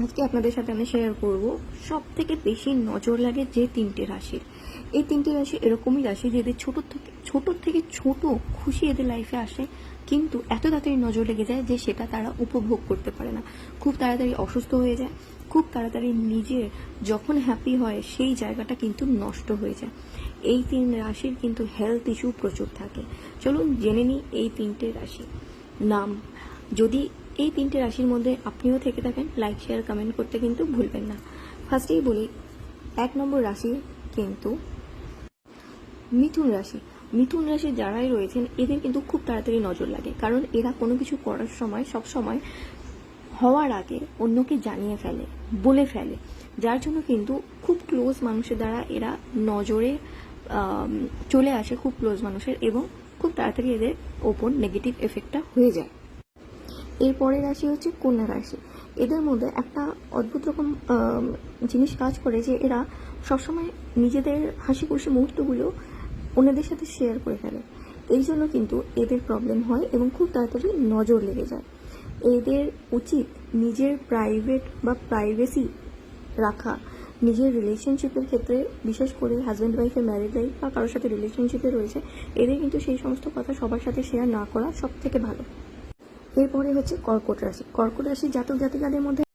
আজকে আপনাদের সাথে আমি শেয়ার করব। সব থেকে বেশি নজর লাগে যে তিনটে রাশির এই তিনটে রাশি এরকমই রাশি যেদের ছোট থেকে ছোট থেকে ছোট খুশি এদের লাইফে আসে, কিন্তু এত তাড়াতাড়ি নজর লেগে যায় যে সেটা তারা উপভোগ করতে পারে না। খুব তাড়াতাড়ি অসুস্থ হয়ে যায়, খুব তাড়াতাড়ি নিজের যখন হ্যাপি হয়, সেই জায়গাটা কিন্তু নষ্ট হয়ে যায়। এই তিন রাশির কিন্তু হেলথ ইস্যু প্রচুর থাকে। চলুন জেনে নিই এই তিনটে রাশি। নাম, যদি এই তিনটে রাশির মধ্যে আপনিও থেকে থাকেন লাইক শেয়ার কমেন্ট করতে কিন্তু ভুলবেন না। ফার্স্টেই বলি, এক নম্বর রাশি কিন্তু মিথুন রাশি। মিথুন রাশি যারাই রয়েছেন, এদের কিন্তু খুব তাড়াতাড়ি নজর লাগে। কারণ এরা কোনো কিছু করার সময়, সব সময় হওয়ার আগে অন্যকে জানিয়ে ফেলে, বলে ফেলে। যার জন্য কিন্তু খুব ক্লোজ মানুষের দ্বারা এরা নজরে চলে আসে খুব ক্লোজ মানুষের এবং খুব তাড়াতাড়ি এদের ওপর নেগেটিভ এফেক্টটা হয়ে যায়। এরপরের রাশি হচ্ছে কন্যা রাশি। এদের মধ্যে একটা অদ্ভুত রকম জিনিস কাজ করে যে এরা সবসময় নিজেদের হাসি খুশি মুহূর্তগুলো অন্যদের সাথে শেয়ার করে ফেলে। এই জন্য কিন্তু এদের প্রবলেম হয় এবং খুব তাড়াতাড়ি নজর লেগে যায়। এদের উচিত নিজের প্রাইভেট বা প্রাইভেসি রাখা। নিজের রিলেশনশিপের ক্ষেত্রে, বিশেষ করে হাজব্যান্ড ওয়াইফের ম্যারেজ লাইফ বা কারোর সাথে রিলেশনশিপে রয়েছে, এদের কিন্তু সেই সমস্ত কথা সবার সাথে শেয়ার না করা সব থেকে ভালো। এরপরে হচ্ছে কর্কট রাশি। কর্কট রাশি জাতক জাতিকাদের মধ্যে